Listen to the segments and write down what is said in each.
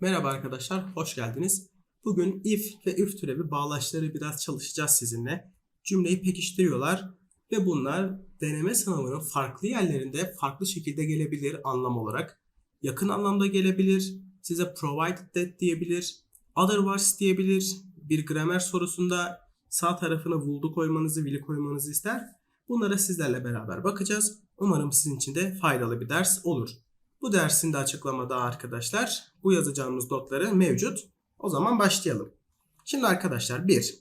Merhaba arkadaşlar, hoş geldiniz. Bugün if ve if türevi bağlaçları biraz çalışacağız sizinle. Cümleyi pekiştiriyorlar ve bunlar deneme sınavının farklı yerlerinde farklı şekilde gelebilir anlam olarak. Yakın anlamda gelebilir, size provided that diyebilir, otherwise diyebilir. Bir gramer sorusunda sağ tarafına wouldu koymanızı, will'i koymanızı ister. Bunlara sizlerle beraber bakacağız. Umarım sizin için de faydalı bir ders olur. Bu dersin de açıklamada arkadaşlar bu yazacağımız notları mevcut. O zaman başlayalım. Şimdi arkadaşlar bir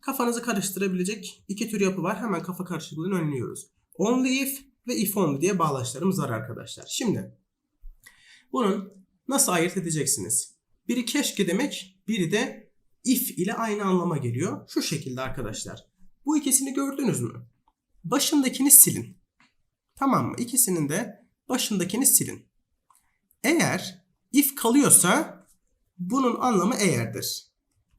kafanızı karıştırabilecek iki tür yapı var. Hemen kafa karışıklığını önlüyoruz. Only if ve if only diye bağlaçlarımız var arkadaşlar. Şimdi bunun nasıl ayırt edeceksiniz? Biri keşke demek, biri de if ile aynı anlama geliyor. Şu şekilde arkadaşlar. Bu ikisini gördünüz mü? Başındakini silin. Tamam mı? İkisinin de başındakini silin. Eğer if kalıyorsa bunun anlamı eğerdir.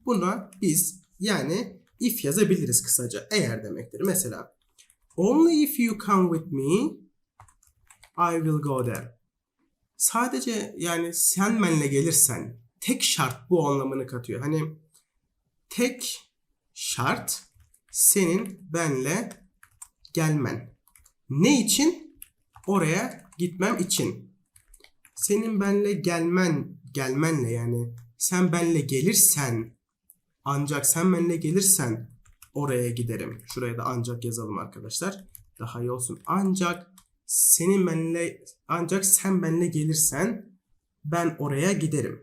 Buna biz yani if yazabiliriz kısaca. Eğer demektir. Mesela only if you come with me I will go there. Sadece yani sen benle gelirsen tek şart bu anlamını katıyor. Hani tek şart senin benle gelmen. Ne için? Oraya gitmem için. Senin benle gelmen, gelmenle yani sen benle gelirsen ancak sen benle gelirsen oraya giderim. Şuraya da ancak yazalım arkadaşlar. Daha iyi olsun. Ancak senin benle ancak sen benle gelirsen ben oraya giderim.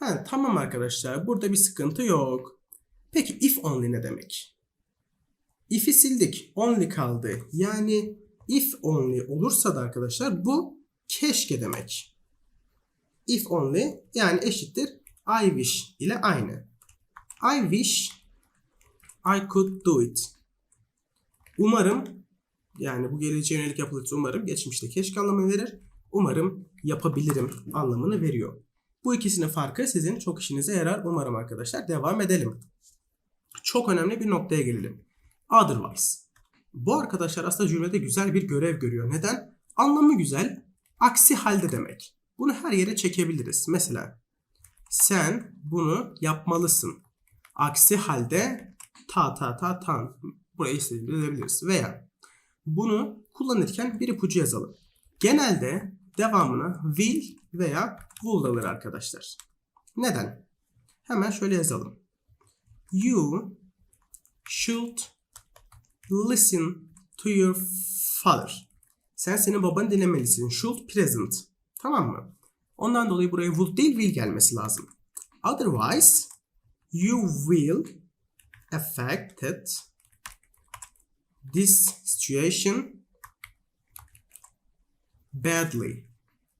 Ha, tamam arkadaşlar. Burada bir sıkıntı yok. Peki if only ne demek? If'i sildik. Only kaldı. Yani if only olursa da arkadaşlar bu keşke demek. If only yani eşittir I wish ile aynı. I wish I could do it. Umarım yani bu geleceğe yönelik yapılırsa umarım geçmişte keşke anlamını verir. Umarım yapabilirim anlamını veriyor. Bu ikisinin farkı sizin çok işinize yarar umarım arkadaşlar. Devam edelim. Çok önemli bir noktaya gelelim. Otherwise. Bu arkadaşlar aslında cümlede güzel bir görev görüyor. Neden? Anlamı güzel. Aksi halde demek. Bunu her yere çekebiliriz. Mesela sen bunu yapmalısın. Aksi halde ta ta ta tan. Buraya istediğimizi Veya bunu kullanırken bir ipucu yazalım. Genelde devamına will veya would alır arkadaşlar. Neden? Hemen şöyle yazalım. You should listen to your father. Sen senin babanı dinlemelisin. Should present. Tamam mı? Ondan dolayı buraya would değil will gelmesi lazım. Otherwise you will affected this situation badly.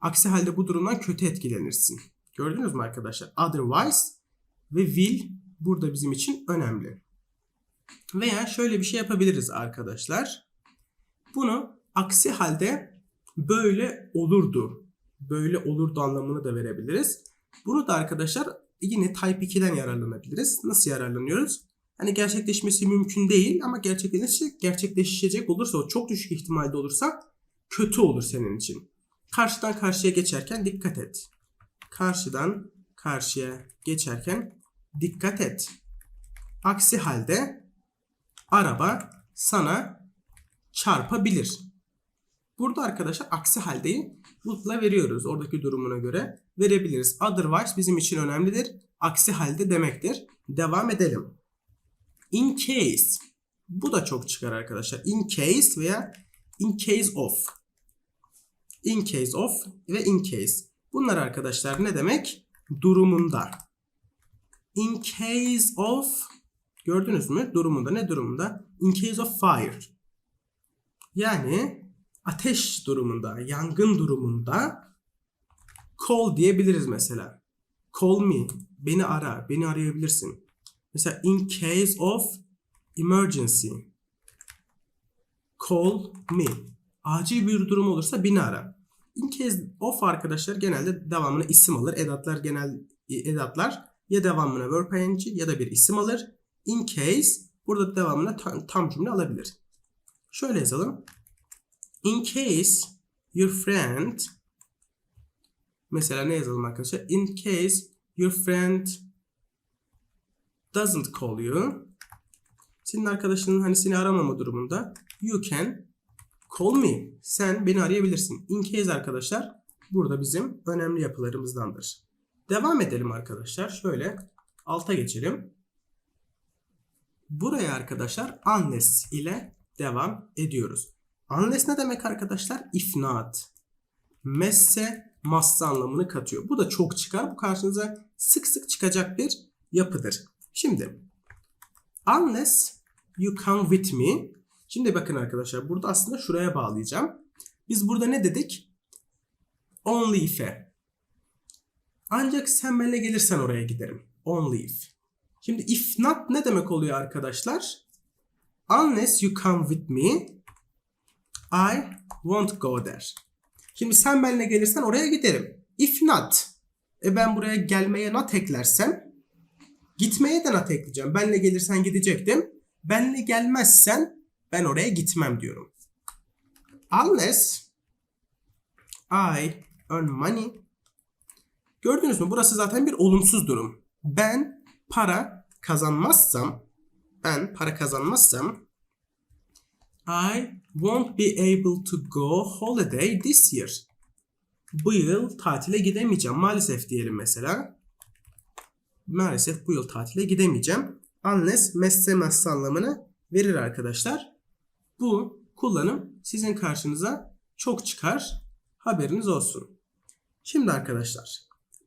Aksi halde bu durumdan kötü etkilenirsin. Gördünüz mü arkadaşlar? Otherwise ve will burada bizim için önemli. Veya şöyle bir şey yapabiliriz arkadaşlar. Bunu aksi halde böyle olurdu. Böyle olurdu anlamını da verebiliriz. Bunu da arkadaşlar yine Type 2'den yararlanabiliriz. Nasıl yararlanıyoruz? Hani gerçekleşmesi mümkün değil ama gerçekleşecek, gerçekleşecek olursa o çok düşük ihtimalde olursa kötü olur senin için. Karşıdan karşıya geçerken dikkat et. Karşıdan karşıya geçerken dikkat et. Aksi halde araba sana çarpabilir. Burada arkadaşlar aksi haldeyi woulda veriyoruz. Oradaki durumuna göre verebiliriz. Otherwise bizim için önemlidir. Aksi halde demektir. Devam edelim. In case. Bu da çok çıkar arkadaşlar. In case veya in case of. In case of ve in case. Bunlar arkadaşlar ne demek? Durumunda. In case of gördünüz mü? Durumunda ne durumunda? In case of fire. Yani ateş durumunda, yangın durumunda call diyebiliriz mesela. Call me. Beni ara. Beni arayabilirsin. Mesela in case of emergency. Call me. Acil bir durum olursa beni ara. In case of arkadaşlar genelde devamına isim alır. Edatlar genel edatlar ya devamına verb ing ya da bir isim alır. In case burada devamına tam, tam cümle alabilir. Şöyle yazalım. In case your friend Mesela ne yazalım arkadaşlar? In case your friend doesn't call you. Senin arkadaşının hani seni aramama durumunda you can call me. Sen beni arayabilirsin. In case arkadaşlar burada bizim önemli yapılarımızdandır. Devam edelim arkadaşlar. Şöyle alta geçelim. Buraya arkadaşlar unless ile devam ediyoruz. Unless ne demek arkadaşlar? If not. Messe must anlamını katıyor. Bu da çok çıkar. Bu karşınıza sık sık çıkacak bir yapıdır. Şimdi unless you come with me. Şimdi bakın arkadaşlar burada aslında şuraya bağlayacağım. Biz burada ne dedik? Only if'e. Ancak sen benimle gelirsen oraya giderim. Only if. Şimdi if not ne demek oluyor arkadaşlar? Unless you come with me, I won't go there. Şimdi sen benimle gelirsen oraya giderim. If not, e ben buraya gelmeye not eklersem gitmeye de not ekleyeceğim. Benle gelirsen gidecektim. Benle gelmezsen ben oraya gitmem diyorum. Unless I earn money. Gördünüz mü? Burası zaten bir olumsuz durum. Ben para kazanmazsam ben para kazanmazsam I won't be able to go holiday this year. Bu yıl tatile gidemeyeceğim. Maalesef diyelim mesela. Maalesef bu yıl tatile gidemeyeceğim. Unless messe messe anlamını verir arkadaşlar. Bu kullanım sizin karşınıza çok çıkar. Haberiniz olsun. Şimdi arkadaşlar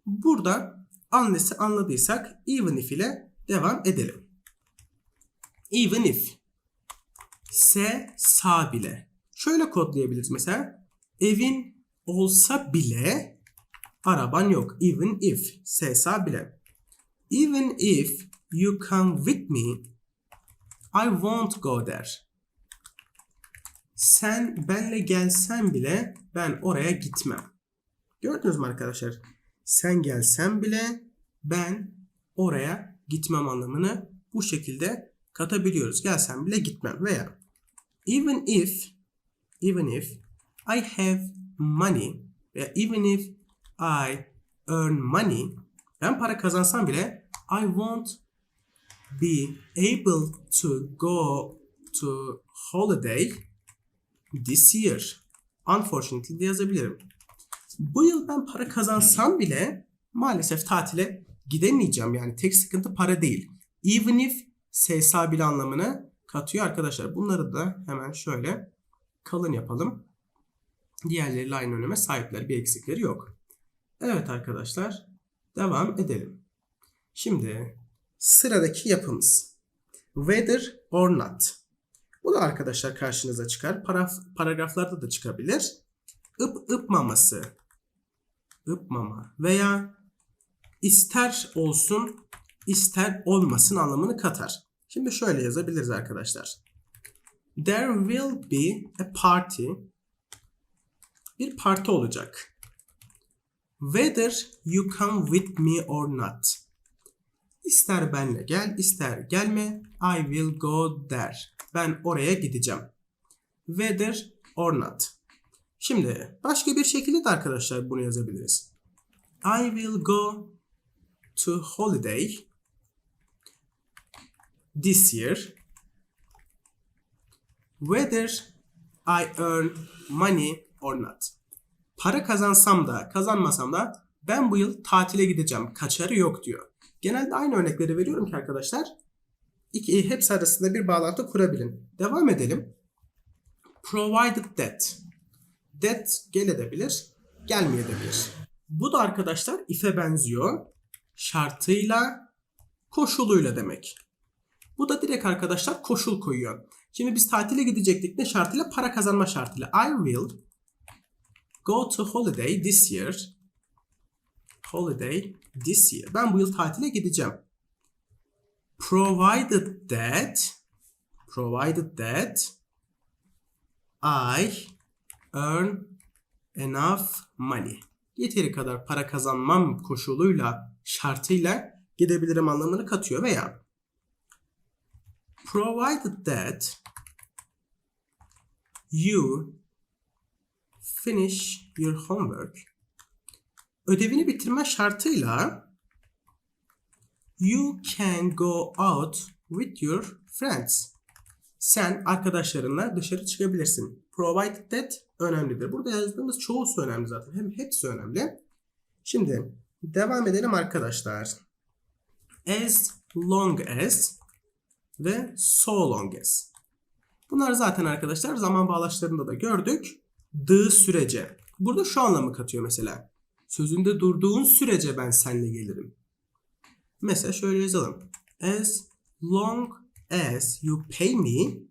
burada unless'i anladıysak even if ile devam edelim. Even if se sa bile. Şöyle kodlayabiliriz mesela. Evin olsa bile araban yok. Even if se sa bile. Even if you come with me I won't go there. Sen benle gelsen bile ben oraya gitmem. Gördünüz mü arkadaşlar? Sen gelsen bile ben oraya gitmem anlamını bu şekilde katabiliyoruz. Gelsen bile gitmem veya even if even if I have money veya even if I earn money ben para kazansam bile I won't be able to go to holiday this year. Unfortunately yazabilirim. Bu yıl ben para kazansam bile maalesef tatile gidemeyeceğim. Yani tek sıkıntı para değil. Even if SSA bile anlamını katıyor arkadaşlar. Bunları da hemen şöyle kalın yapalım. Diğerleri aynı öneme sahipler. Bir eksikleri yok. Evet arkadaşlar. Devam edelim. Şimdi sıradaki yapımız. Whether or not. Bu da arkadaşlar karşınıza çıkar. Paraf, paragraflarda da çıkabilir. Ip ıpmaması. Ipmama veya ister olsun ister olmasın anlamını katar. Şimdi şöyle yazabiliriz arkadaşlar. There will be a party. Bir parti olacak. Whether you come with me or not. İster benle gel, ister gelme. I will go there. Ben oraya gideceğim. Whether or not. Şimdi başka bir şekilde de arkadaşlar bunu yazabiliriz. I will go to holiday this year whether I earn money or not. Para kazansam da kazanmasam da ben bu yıl tatile gideceğim. Kaçarı yok diyor. Genelde aynı örnekleri veriyorum ki arkadaşlar. İki, hepsi arasında bir bağlantı kurabilin. Devam edelim. Provided that. That gelebilir, gelmeyebilir. Bu da arkadaşlar if'e benziyor. Şartıyla, koşuluyla demek. Bu da direkt arkadaşlar koşul koyuyor. Şimdi biz tatile gidecektik ne şartıyla? Para kazanma şartıyla. I will go to holiday this year. Holiday this year. Ben bu yıl tatile gideceğim. Provided that provided that I earn enough money. Yeteri kadar para kazanmam koşuluyla, şartıyla gidebilirim anlamını katıyor veya provided that you finish your homework ödevini bitirme şartıyla you can go out with your friends. Sen arkadaşlarınla dışarı çıkabilirsin. Provided that önemlidir. Burada yazdığımız çoğusu önemli zaten. Hem hepsi önemli. Şimdi devam edelim arkadaşlar. As long as ve so long as. Bunlar zaten arkadaşlar zaman bağlaçlarında da gördük. The sürece. Burada şu anlamı katıyor mesela. Sözünde durduğun sürece ben seninle gelirim. Mesela şöyle yazalım. As long as you pay me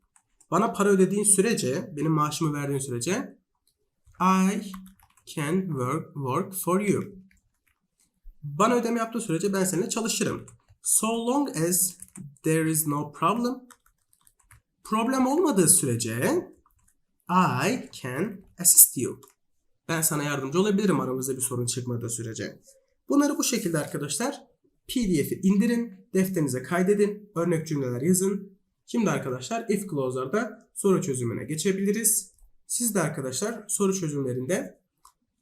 bana para ödediğin sürece, benim maaşımı verdiğin sürece I can work, work for you. Bana ödeme yaptığı sürece ben seninle çalışırım. So long as there is no problem. Problem olmadığı sürece I can assist you. Ben sana yardımcı olabilirim aramızda bir sorun çıkmadığı sürece. Bunları bu şekilde arkadaşlar PDF'i indirin, defterinize kaydedin, örnek cümleler yazın. Şimdi arkadaşlar if clause'larda soru çözümüne geçebiliriz. Siz de arkadaşlar soru çözümlerinde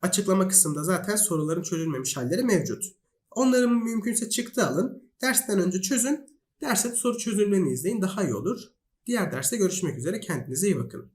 açıklama kısmında zaten soruların çözülmemiş halleri mevcut. Onların mümkünse çıktı alın. Dersten önce çözün. Derste soru çözümlerini izleyin daha iyi olur. Diğer derste görüşmek üzere. Kendinize iyi bakın.